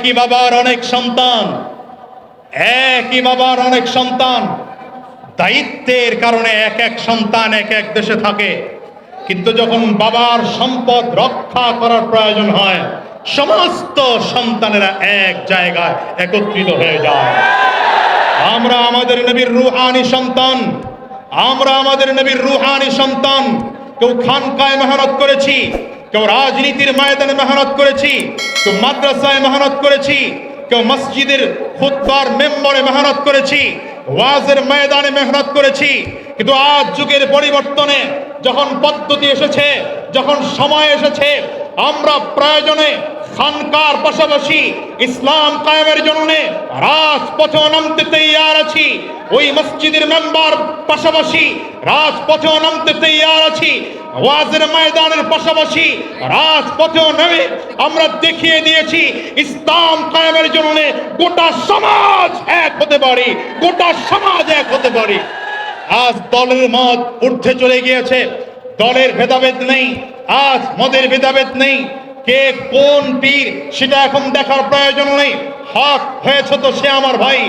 একই বাবার অনেক সন্তান, একই বাবার অনেক সন্তান। দায়িত্বের কারণে এক এক সন্তান এক এক দেশে থাকে। কিন্তু যখন বাবার সম্পদ রক্ষা করার প্রয়োজন হয়, সমস্ত সন্তানেরা এক জায়গায় একত্রিত হয়ে যায়। আমরা আমাদের নবীর রুহানি সন্তান, আমরা আমাদের নবীর রুহানি সন্তান। কেউ খানকায় মেহনত করেছি কেউ রাজনীতির ময়দানে মেহনত করেছি, কেউ মাদ্রাসায় মেহনত করেছি, কেউ মসজিদের খুতবার মেম্বরে মেহনত করেছি, ওয়াজের ময়দানে মেহনত করেছি। কিন্তু আজ যুগের পরিবর্তনে যখন পদ্ধতি এসেছে, যখন সময় এসেছে, আমরা প্রয়োজনে খানকার পাশাপাশি ইসলাম কায়েমের জন্য রাজপথে নামতে তৈয়ার আছি। ওই মসজিদের মেম্বার পাশাপাশি রাজপথেও নামতে তৈয়ার আছি। ওয়াজের ময়দানের পাশাপাশি রাজপথেও নেমে আমরা দেখিয়ে দিয়েছি, ইসলাম কায়েমের জন্য গোটা সমাজ এক হতে পারি, গোটা সমাজ এক হতে পারি। আজ দলের মত ঊর্ধ্বে চলে গিয়েছে, দলের ভেদাভেদ নেই, আজ মদের ভেদাভেদ নেই। কে কোন পীর, সেটা এখন দেখার প্রয়োজন নেই। হক হয়েছে তো সে আমার ভাই,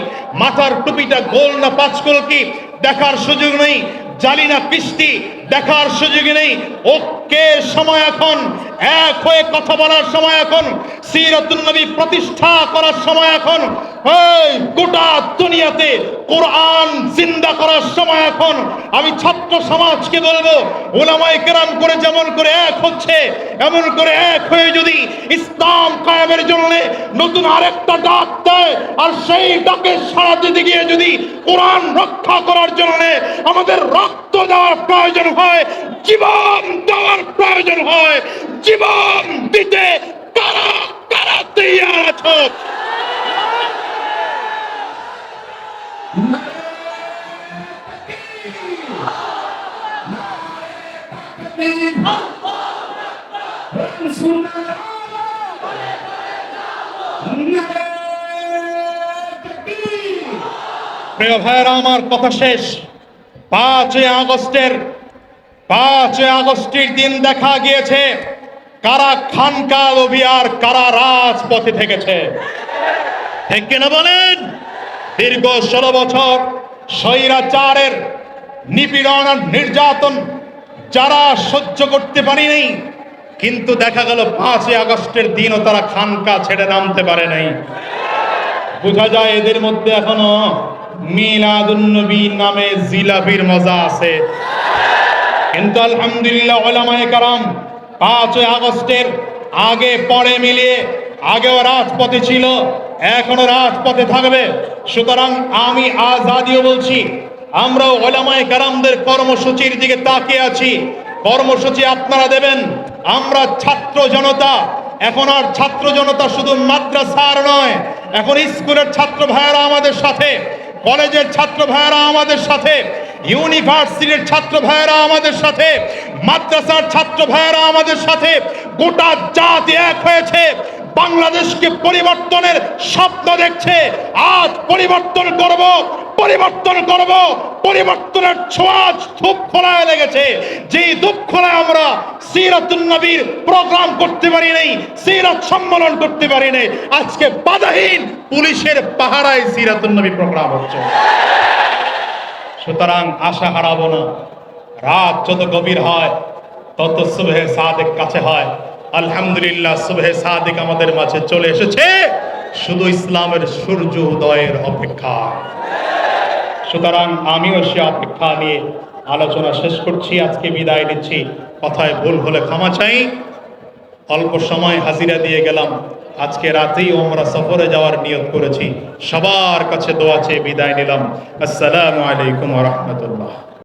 মাথার টুপিটা গোল না পাঁচকোল কি, দেখার সুযোগ নেই, জালি না কৃষ্টি দেখার সুযোগ নেই। ওকে, সময় এখন। এক হয়ে কথা বলার সময় এখন। সিরাতুল নবী প্রতিষ্ঠা করার সময় এখন। এই গোটা দুনিয়াতে কোরআন জিন্দা করার সময় এখন। আমি ছাত্র সমাজকে বলব ওলামাই কেরাম করে যেমন করে এক হচ্ছে, এমন করে এক হয়ে যদি ইসলাম কায়েমের জন্য নতুন আরেকটা ডাক দেয়, আর সেই ডাকে সাড়া দিতে গিয়ে যদি কোরআন রক্ষা করার জন্য আমাদের রক্ত দেওয়ার প্রয়োজন হয়, জীবন দেওয়ার প্রয়োজন হয়, জীবন দিতে কারা কারা তৈয়ার আছো? প্রিয় ভাইয়েরা, আমার কথা শেষ। পাঁচই আগস্টের পাঁচই আগস্টের দিন দেখা গিয়েছে, কারা খানকা লবি আর কারা রাজপথে থেকেছে। ঠিক কিনা বলেন? দীর্ঘ ষোলো বছর স্বৈরাচারের নিপীড়ন আর নির্যাতন যারা সহ্য করতে পারিনি, কিন্তু দেখা গেল পাঁচই আগস্টের দিনও তারা খানকা ছেড়ে নামতে পারে নাই। বোঝা যায় এদের মধ্যে এখনও মিলাদুন্নবী নামে জিলাপির মজা আছে। কিন্তু আলহামদুলিল্লাহ ওলামায়ে কারাম, পাঁচই আগস্টের আগে, পরে মিলিয়ে আগেও রাজপথে ছিল এখনও রাজপথে থাকবে। সুতরাং আমি আজাদিও বলছি, আমরাও ওলামায়ে কারামদের কর্মসূচির দিকে তাকিয়ে আছি। কর্মসূচি আপনারা দেবেন, আমরা ছাত্র জনতা। এখন আর ছাত্র জনতা শুধু মাদ্রাসার নয়, এখন স্কুলের ছাত্র ভাইয়েরা আমাদের সাথে। কলেজের ছাত্র ভাইয়েরা আমাদের সাথে, ইউনিভার্সিটির ছাত্র ভাইয়েরা আমাদের সাথে, মাদ্রাসার ছাত্র ভাইয়েরা আমাদের সাথে, গোটা জাতি এক হয়েছে। বাংলাদেশকে পরিবর্তনের স্বপ্ন দেখছে। আজ পরিবর্তন করব। পরিবর্তন করব। পরিবর্তনের ছোঁয়াচ ধূপ খোলায় লেগেছে। যেই ধূপ খোলায় আমরা সিরাতুন নবীর প্রোগ্রাম করতে পারি নাই, সিরাত সম্মেলন করতে পারি নাই, আজকে বাধাহীন পুলিশের পাহারায় সিরাতুন নবী প্রোগ্রাম হচ্ছে। সুতরাং আশা হারাবো না। রাত যত গভীর হয়, তত সুবহে সাদেক কাছে হয়। আলহামদুলিল্লাহ, সুবহে সাদেক আমাদের মাঝে চলে এসেছে। শুধু ইসলামের সূর্য উদয়ের অপেক্ষা। সুতরাং আমিও সে অপেক্ষা নিয়ে আলোচনা শেষ করছি, আজকে বিদায় নিচ্ছি। কথায় ভুল হলে ক্ষমা চাই। অল্প সময় হাজিরা দিয়ে গেলাম। আজকে রাতেই আমরা সফরে যাওয়ার নিয়ত করেছি। সবার কাছে দোয়া চেয়ে বিদায় নিলাম। আসসালামু আলাইকুম রহমতুল্লাহ।